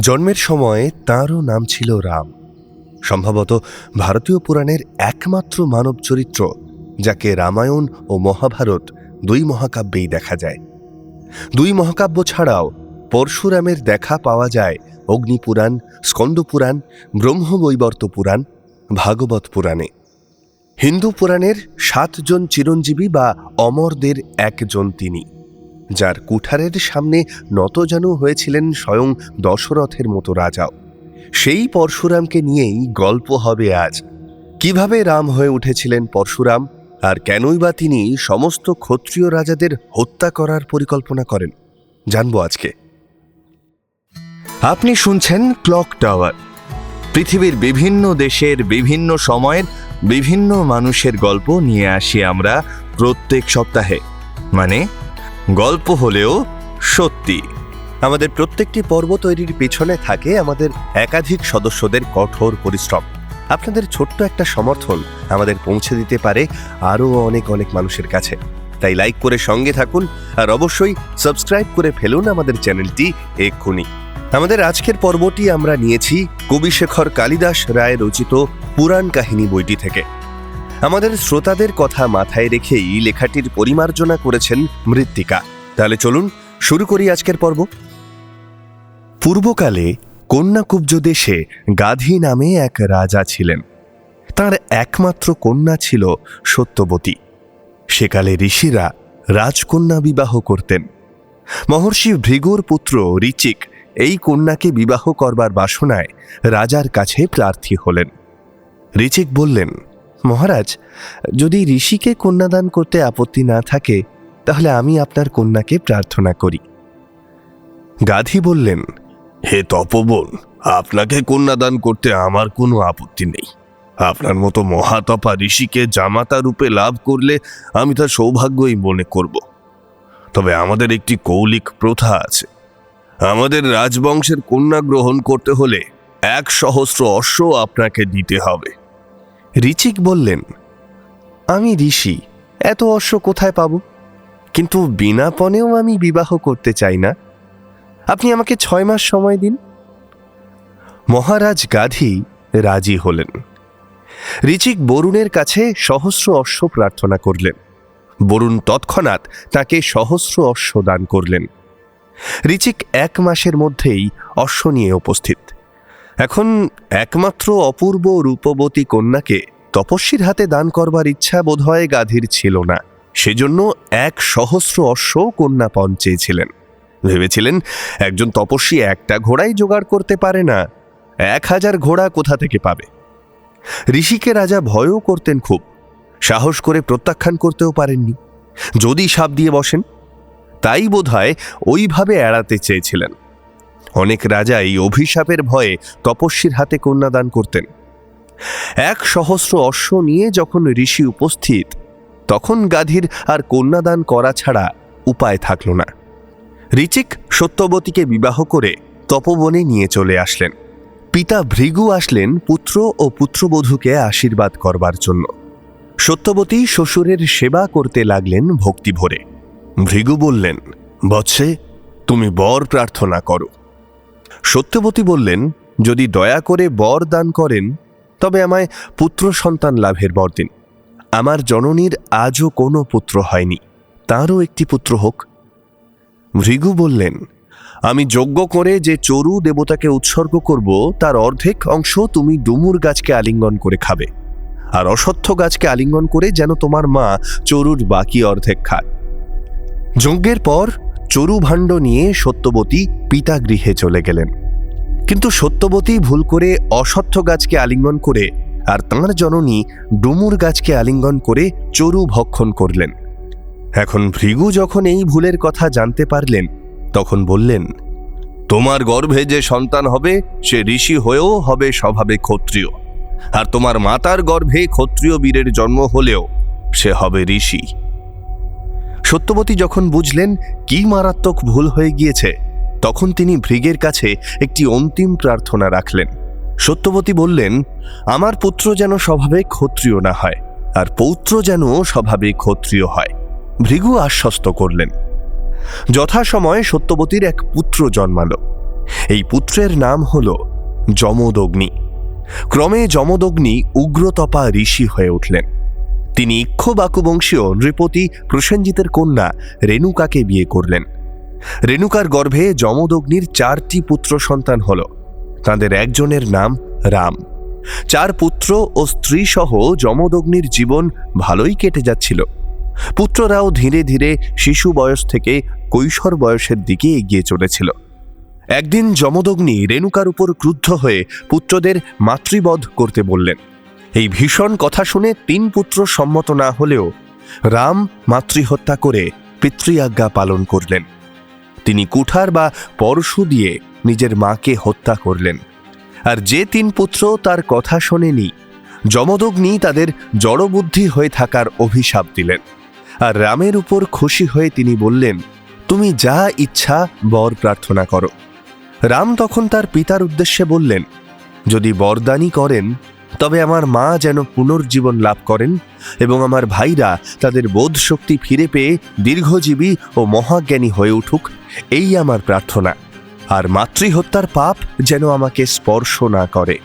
জন্মের সময় তাঁরও নাম ছিল রাম। সম্ভবত ভারতীয় পুরাণের একমাত্র মানব চরিত্র, যাকে রামায়ণ ও মহাভারত দুই মহাকাব্যেই দেখা যায়। দুই মহাকাব্য ছাড়াও পরশুরামের দেখা পাওয়া যায় অগ্নিপুরাণ, স্কন্দপুরাণ, ব্রহ্মবৈবর্ত পুরাণ, ভাগবত পুরাণে। হিন্দু পুরাণের সাতজন চিরঞ্জীবী বা অমরদের একজন তিনি। যার কুঠারের সামনে নতজানু হয়েছিলেন স্বয়ং দশরথের মতো রাজাও। সেই পরশুরামকে নিয়েই গল্প হবে আজ। কীভাবে রাম হয়ে উঠেছিলেন পরশুরাম? আর কেনই বা তিনি সমস্ত ক্ষত্রিয় রাজাদের হত্যা করার পরিকল্পনা করেন? জানব আজকে। আপনি শুনছেন ক্লক টাওয়ার। পৃথিবীর বিভিন্ন দেশের বিভিন্ন সময়ের বিভিন্ন মানুষের গল্প নিয়ে আসি আমরা প্রত্যেক সপ্তাহে। মানে গল্প হলেও সত্যি। আমাদের প্রত্যেকটি পর্ব তৈরির পেছনে থাকে আমাদের একাধিক সদস্যদের কঠোর পরিশ্রম। আপনাদের ছোট্ট একটা সমর্থন আমাদের পৌঁছে দিতে পারে আরও অনেক অনেক মানুষের কাছে। তাই লাইক করে সঙ্গে থাকুন আর অবশ্যই সাবস্ক্রাইব করে ফেলুন আমাদের চ্যানেলটি এক্ষুনি। আমাদের আজকের পর্বটি আমরা নিয়েছি কবিশেখর কালিদাস রায় রচিত পুরাণ কাহিনী বইটি থেকে। আমাদের শ্রোতাদের কথা মাথায় রেখেই লেখাটির পরিমার্জনা করেছেন মৃত্তিকা। তাহলে চলুন শুরু করি আজকের পর্ব। পূর্বকালে কন্যাকুব্জ দেশে গাধী নামে এক রাজা ছিলেন। তার একমাত্র কন্যা ছিল সত্যবতী। সেকালে ঋষিরা রাজকন্যা বিবাহ করতেন। মহর্ষি ভৃগুর পুত্র ঋচিক এই কন্যাকে বিবাহ করবার বাসনায় রাজার কাছে প্রার্থী হলেন। ঋচিক বললেন মহারাজ, যদি ঋষিকে কন্যাদান করতে আপত্তি না থাকে, তাহলে আমি আপনার কন্যাকে প্রার্থনা করি। গাধী বললেন, হে তপবন, আপনাকে কন্যাদান করতে আমার কোনো আপত্তি নেই। আপনার মতো মহাতপা ঋষিকে জামাতা রূপে লাভ করলে আমি তার সৌভাগ্যই মনে করব। তবে আমাদের একটি কৌলিক প্রথা আছে। আমাদের রাজবংশের কন্যা গ্রহণ করতে হলে এক সহস্র অশ্ব আপনাকে দিতে হবে। ঋচিক বললেন, আমি ঋষি, এত অশ্ব কোথায় পাব? কিন্তু বিনা পণেও আমি বিবাহ করতে চাই না। আপনি আমাকে ছয় মাস সময় দিন। মহারাজ গাধী রাজি হলেন। ঋচিক বরুণের কাছে সহস্র অশ্ব প্রার্থনা করলেন। বরুণ তৎক্ষণাৎ তাকে সহস্র অশ্ব দান করলেন। ঋচিক এক মাসের মধ্যেই অশ্ব নিয়ে উপস্থিত। এখন একমাত্র অপূর্ব রূপবতী কন্যাকে তপস্বীর হাতে দান করবার ইচ্ছা বোধহয় গাধীর ছিল না। সেজন্য এক সহস্র অশ্ব কন্যাপণ চেয়েছিলেন। ভেবেছিলেন একজন তপস্বী একটা ঘোড়াই জোগাড় করতে পারে না, এক হাজার ঘোড়া কোথা থেকে পাবে? ঋষিকে রাজা ভয়ও করতেন খুব, সাহস করে প্রত্যাখ্যান করতেও পারেননি। যদি সাপ দিয়ে বসেন, তাই বোধহয় ওইভাবে এড়াতে চেয়েছিলেন। অনেক রাজাই অভিশাপের ভয়ে তপস্বীর হাতে কন্যাদান করতেন। এক সহস্র অশ্ব নিয়ে যখন ঋষি উপস্থিত, তখন গাধীর আর কন্যাদান করা ছাড়া উপায় থাকল না। ঋচিক সত্যবতীকে বিবাহ করে তপবনে নিয়ে চলে আসলেন। পিতা ভৃগু আসলেন পুত্র ও পুত্রবধূকে আশীর্বাদ করবার জন্য। সত্যবতী শ্বশুরের সেবা করতে লাগলেন ভক্তি ভরে। ভৃগু বললেন, বৎসে, তুমি বর প্রার্থনা করো। সত্যবতী বললেন, যদি দয়া করে বর দান করেন, তবে আমায় পুত্র সন্তান লাভের বর দিন। আমার জননীর আজও কোনো পুত্র হয়নি, তারও একটি পুত্র হোক। ভৃগু বললেন, আমি যজ্ঞ করে যে চরু দেবতাকে উৎসর্গ করব, তার অর্ধেক অংশ তুমি ডুমুর গাছকে আলিঙ্গন করে খাবে, আর অসত্য গাছকে আলিঙ্গন করে যেন তোমার মা চরুর বাকি অর্ধেক খায়। যজ্ঞের পর চরু ভাণ্ড নিয়ে সত্যবতী পিতা গৃহে চলে গেলেন। কিন্তু সত্যবতী ভুল করে অসত্য গাছকে আলিঙ্গন করে আর তাঁর জননী ডুমুর গাছকে আলিঙ্গন করে চরু ভক্ষণ করলেন। এখন ভৃগু যখন এই ভুলের কথা জানতে পারলেন, তখন বললেন, তোমার গর্ভে যে সন্তান হবে, সে ঋষি হয়েও হবে স্বভাবে ক্ষত্রিয়। আর তোমার মাতার গর্ভে ক্ষত্রিয় বীরের জন্ম হলেও সে হবে ঋষি। সত্যবতী যখন বুঝলেন কি মারাত্মক ভুল হয়ে গিয়েছে তখন তিনি ভৃগের কাছে একটি অন্তিম প্রার্থনা রাখলেন। সত্যবতী বললেন, আমার পুত্র যেন স্বভাবে ক্ষত্রিয় না হয়, আর পৌত্র যেন স্বভাবে ক্ষত্রিয় হয়। ভৃগু আশ্বস্ত করলেন। যথাসময়ে সত্যবতীর এক পুত্র জন্মালো। এই পুত্রের নাম হল যমদগ্নি। ক্রমে যমদগ্নি উগ্রতপা ঋষি হয়ে উঠলেন। তিনি ইক্ষবাকু বংশীয় নৃপতি প্রসেনজিতের কন্যা রেণুকাকে বিয়ে করলেন। রেণুকার গর্ভে যমদগ্নির চারটি পুত্র সন্তান হল। তাদের একজনের নাম রাম। চার পুত্র ও স্ত্রী সহ যমদগ্নির জীবন ভালোই কেটে যাচ্ছিল। পুত্ররাও ধীরে ধীরে শিশু বয়স থেকে কৈশোর বয়সের দিকে এগিয়ে চলেছিল। একদিন যমদগ্নি রেণুকার উপর ক্রুদ্ধ হয়ে পুত্রদের মাতৃবধ করতে বললেন, এই ভীষণ কথা শুনে তিন পুত্র সম্মত না হলেও রাম মাতৃহত্যা করে পিতৃ আজ্ঞা পালন করলেন। তিনি কুঠার বা পরশু দিয়ে নিজের মাকে হত্যা করলেন। আর যে তিন পুত্র তার কথা শোনেনি, যমদগ্নি তাদের জড়বুদ্ধি হয়ে থাকার অভিশাপ দিলেন। আর রামের উপর খুশি হয়ে তিনি বললেন, তুমি যা ইচ্ছা বর প্রার্থনা করো। রাম তখন তার পিতার উদ্দেশ্যে বললেন, যদি বরদানি করেন তবে আমার মা যেন পুনর্জীবন লাভ করেন এবং আমার ভাইরা তাদের বোধ শক্তি ফিরে পেয়ে দীর্ঘজীবী ও মহাজ্ঞানী হয়ে উঠুক, এই আমার প্রার্থনা। আর মাতৃহত্যার পাপ যেন আমাকে স্পর্শ না করে।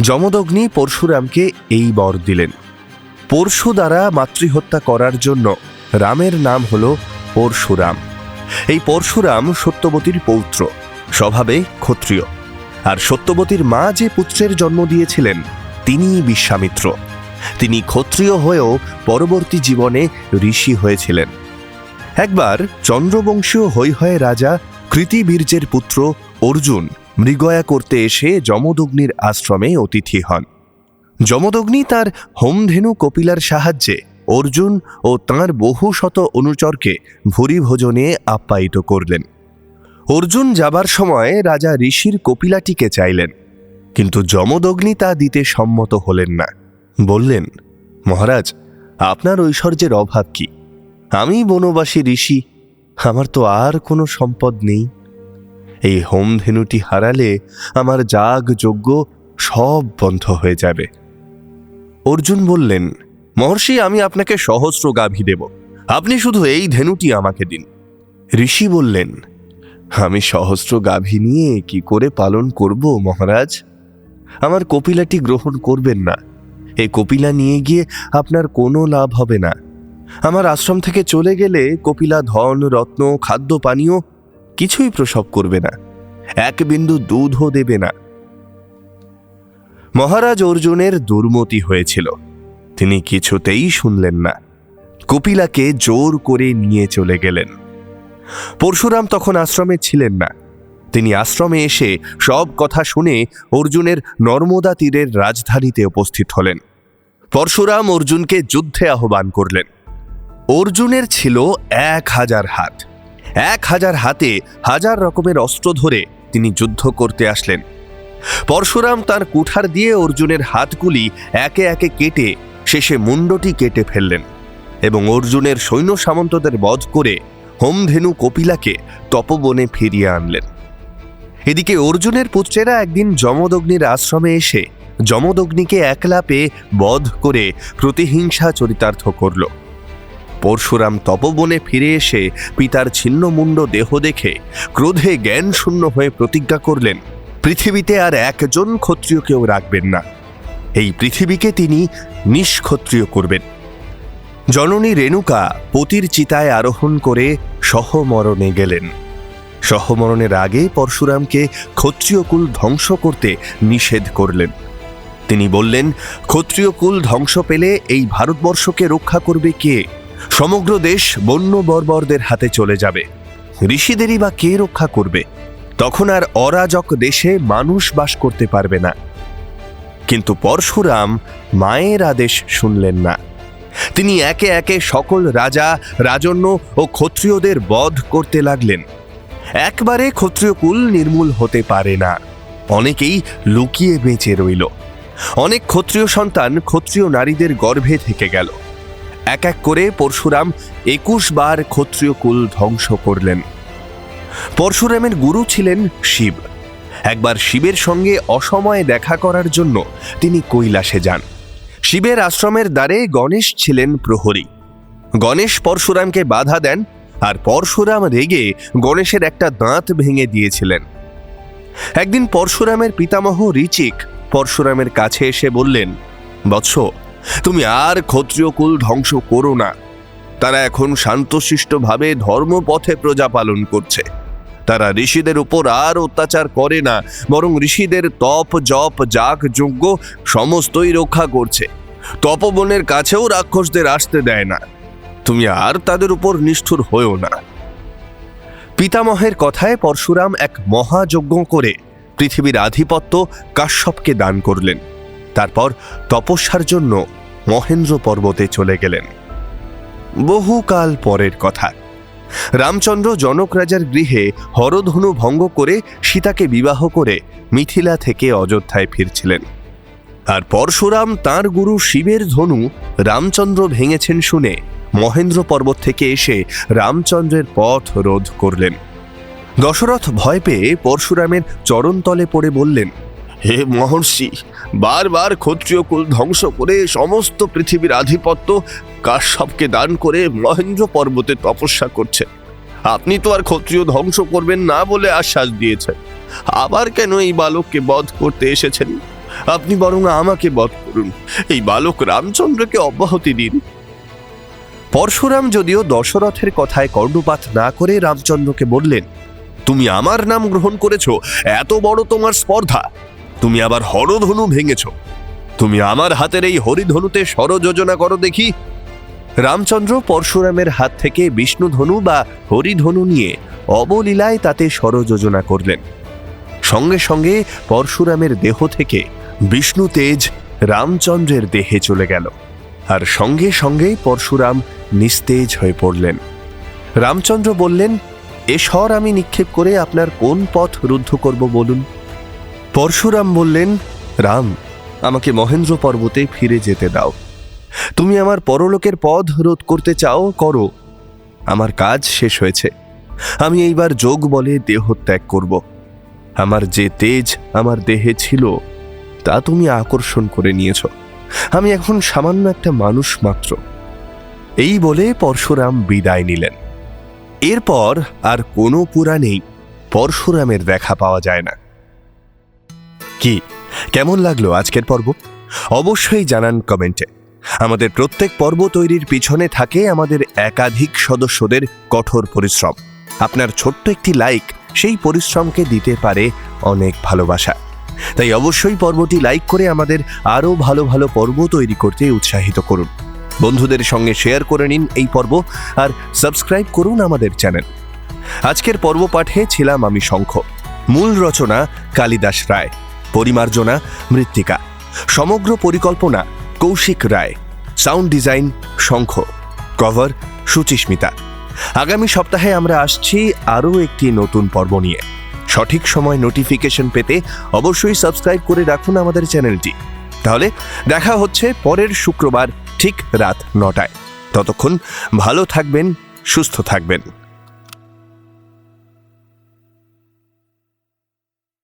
যমদগ্নি পরশুরামকে এই বর দিলেন। পরশু দ্বারা মাতৃহত্যা করার জন্য রামের নাম হল পরশুরাম। এই পরশুরাম সত্যবতীর পৌত্র, স্বভাবে ক্ষত্রিয়। আর সত্যবতীর মা যে পুত্রের জন্ম দিয়েছিলেন তিনিই বিশ্বামিত্র। তিনি ক্ষত্রিয় হয়েও পরবর্তী জীবনে ঋষি হয়েছিলেন। একবার চন্দ্রবংশীয় হৈহয় রাজা কৃতিবীর্যের পুত্র অর্জুন মৃগয়া করতে এসে যমদগ্নির আশ্রমে অতিথি হন। যমদগ্নি তার হোমধেনু কপিলার সাহায্যে অর্জুন ও তাঁর বহু শত অনুচরকে ভুরি ভোজনে আপ্যায়িত করলেন। অর্জুন যাবার সময় রাজা ঋষির কপিলাটিকে চাইলেন। কিন্তু যমদগ্নি তা দিতে সম্মত হলেন না। বললেন, মহারাজ, আপনার ঐশ্বর্যের অভাব কি? আমি বনবাসী ঋষি, আমার তো আর কোনো সম্পদ নেই। এই হোমধেনুটি হারালে আমার যাগ যজ্ঞ সব বন্ধ হয়ে যাবে। অর্জুন বললেন, মহর্ষি, আমি আপনাকে সহস্র গাভী দেব। আপনি শুধু এই ধেনুটি আমাকে দিন। ঋষি বললেন, আমি সহস্র গাভী নিয়ে কি করে পালন করব মহারাজ? আমার কপিলাটি গ্রহণ করবেন না। এই কপিলা নিয়ে গিয়ে আপনার কোনো লাভ হবে না। আমার আশ্রম থেকে চলে গেলে কপিলা ধন, রত্ন, খাদ্য, পানীয় কিছুই প্রসব করবে না। এক বিন্দু দুধও দেবে না। মহারাজ অর্জুনের দুর্মতি হয়েছিল। তিনি কিছুতেই শুনলেন না। কপিলাকে জোর করে নিয়ে চলে গেলেন। পরশুরাম তখন আশ্রমে ছিলেন না। তিনি আশ্রমে এসে সব কথা শুনে অর্জুনের নর্মদা তীরের রাজধানীতে উপস্থিত হলেন। পরশুরাম অর্জুনকে যুদ্ধে আহ্বান করলেন। অর্জুনের ছিল এক হাজার হাত। এক হাজার হাতে হাজার রকমের অস্ত্র ধরে তিনি যুদ্ধ করতে আসলেন। পরশুরাম তার কুঠার দিয়ে অর্জুনের হাতগুলি একে একে কেটে শেষে মুন্ডটি কেটে ফেললেন এবং অর্জুনের সৈন্য সামন্তদের বধ করে হোমধেনু কপিলাকে তপবনে ফিরিয়ে আনলেন। এদিকে অর্জুনের পুত্রেরা একদিন যমদগ্নির আশ্রমে এসে যমদগ্নিকে একলা পেয়ে বধ করে প্রতিহিংসা চরিতার্থ করল। পরশুরাম তপবনে ফিরে এসে পিতার ছিন্নমুণ্ড দেহ দেখে ক্রোধে জ্ঞান শূন্য হয়ে প্রতিজ্ঞা করলেন, পৃথিবীতে আর একজন ক্ষত্রিয়কেও রাখবেন না। এই পৃথিবীকে তিনি নিষ্ক্ষত্রিয় করবেন। জননী রেণুকা পতির চিতায় আরোহণ করে সহমরণে গেলেন। সহমরণের আগে পরশুরামকে ক্ষত্রিয়কুল ধ্বংস করতে নিষেধ করলেন। তিনি বললেন ক্ষত্রিয়কুল ধ্বংস পেলে এই ভারতবর্ষকে রক্ষা করবে কে? সমগ্র দেশ বন্য বর্বরদের হাতে চলে যাবে। ঋষিদেরই বা কে রক্ষা করবে? তখন আর অরাজক দেশে মানুষ বাস করতে পারবে না। কিন্তু পরশুরাম মায়ের আদেশ শুনলেন না। তিনি একে একে সকল রাজা, রাজন্য ও ক্ষত্রিয়দের বধ করতে লাগলেন। একবারে ক্ষত্রিয়কুল নির্মূল হতে পারে না। অনেকেই লুকিয়ে বেঁচে রইল। অনেক ক্ষত্রিয় সন্তান ক্ষত্রিয় নারীদের গর্ভে থেকে গেল। এক এক করে পরশুরাম একুশ বার ক্ষত্রিয় কুল ধ্বংস করলেন। পরশুরামের গুরু ছিলেন শিব। একবার শিবের সঙ্গে অসময়ে দেখা করার জন্য তিনি কৈলাসে যান। শিবের আশ্রমের দ্বারে গণেশ ছিলেন প্রহরী। গণেশ পরশুরামকে বাধা দেন আর পরশুরাম রেগে গণেশের একটা দাঁত ভেঙে দিয়েছিলেন। একদিন পরশুরামের পিতামহ রিচিক পরশুরামের কাছে এসে বললেন, বৎস, তুমি আর ক্ষত্রিয় কুল ধ্বংস করো না। তারা এখন শান্তশিষ্টভাবে ধর্মপথে প্রজা পালন করছে। তারা ঋষিদের উপর আর অত্যাচার করে না, বরং ঋষিদের তপ, জপ, যাগ, যজ্ঞ সমস্তই রক্ষা করছে। তপবনের কাছেও রাক্ষসদের আসতে দেয় না। তুমি আর তাদের উপর নিষ্ঠুর হয়েও না। পিতামহের কথায় পরশুরাম এক মহাযজ্ঞ করে পৃথিবীর আধিপত্য কাশ্যপকে দান করলেন। তারপর তপস্যার জন্য মহেন্দ্র পর্বতে চলে গেলেন। বহুকাল পরের কথা। রামচন্দ্র জনক রাজার গৃহে হরধনু ভঙ্গ করে সীতাকে বিবাহ করে মিথিলা থেকে অযোধ্যায় ফিরছিলেন। আর পরশুরাম তার গুরু শিবের ধনু রামচন্দ্র ভেঙেছেন শুনে মহেন্দ্র পর্বত থেকে এসে রামচন্দ্রের পথ রোধ করলেন। দশরথ ভয় পেয়ে পরশুরামের চরণতলে পড়ে বললেন, হে মহর্ষি, বারবার ক্ষত্রিয় কুল ধ্বংস করে সমস্ত পৃথিবীর আধিপত্য কাশ্যপকে দান করে মহেন্দ্র পর্বতে তপস্যা করছেন। আপনি তো আর ক্ষত্রিয় ধ্বংস করবেন না বলে আশ্বাস দিয়েছেন। আবার কেন এই বালককে বধ করতে এসেছেন? আপনি বরং আমাকে বধ করুন। এই বালক রামচন্দ্রকে অব্যাহতি দিন। পরশুরাম যদিও দশরথের কথায় কর্ণপাত না করে রামচন্দ্রকে বললেন, তুমি আমার নাম গ্রহণ করেছ, এত বড় তোমার স্পর্ধা। তুমি আবার হরধনু ভেঙেছ। তুমি আমার হাতের এই হরিধনুতে ষড়যোজনা করো দেখি। রামচন্দ্র পরশুরামের হাত থেকে বিষ্ণুধনু বা হরিধনু নিয়ে অবলীলায় তাতে ষড়যোজনা করলেন। সঙ্গে সঙ্গে পরশুরামের দেহ থেকে বিষ্ণু তেজ রামচন্দ্রের দেহে চলে গেল। আর সঙ্গে সঙ্গে পরশুরাম নিস্তেজ হয়ে পড়লেন। রামচন্দ্র বললেন, এ স্বর আমি নিক্ষেপ করে আপনার কোন পথ রুদ্ধ করব বলুন? পরশুরাম বললেন, রাম, আমাকে মহেন্দ্র পর্বতে ফিরে যেতে দাও। তুমি আমার পরলোকের পথ রোধ করতে চাও, করো। আমার কাজ শেষ হয়েছে। আমি এইবার যোগ বলে দেহ ত্যাগ করব। আমার যে তেজ আমার দেহে ছিল, তা তুমি আকর্ষণ করে নিয়েছ। আমি এখন সামান্য একটা মানুষ মাত্র। এই বলে পরশুরাম বিদায় নিলেন। এরপর আর কোনো পুরাণেই পরশুরামের দেখা পাওয়া যায় না। কি, কেমন লাগল আজকের পর্ব? অবশ্যই জানান কমেন্টে। আমাদের প্রত্যেক পর্ব তৈরির পিছনে থাকে আমাদের একাধিক সদস্যদের কঠোর পরিশ্রম। আপনার ছোট্ট একটি লাইক সেই পরিশ্রমকে দিতে পারে অনেক ভালোবাসা। তাই অবশ্যই পর্বটি লাইক করে আমাদের আরও ভালো ভালো পর্ব তৈরি করতে উৎসাহিত করুন। বন্ধুদের সঙ্গে শেয়ার করে নিন এই পর্ব আর সাবস্ক্রাইব করুন আমাদের চ্যানেল আজকের পর্ব পাঠে ছিলাম আমি শঙ্খ। মূল রচনা কালিদাস রায়। পরিমার্জনা মৃত্তিকা। সমগ্র পরিকল্পনা Kaushik Roy. Sound design Shankha. Cover Suchismita. আগামী সপ্তাহে আমরা আসছি আরও একটি নতুন পর্ব নিয়ে। সঠিক সময় নোটিফিকেশন পেতে অবশ্যই সাবস্ক্রাইব করে রাখুন আমাদের চ্যানেলটি। তাহলে দেখা হচ্ছে পরের শুক্রবার ঠিক রাত নটায়। ততক্ষণ ভালো থাকবেন, সুস্থ থাকবেন।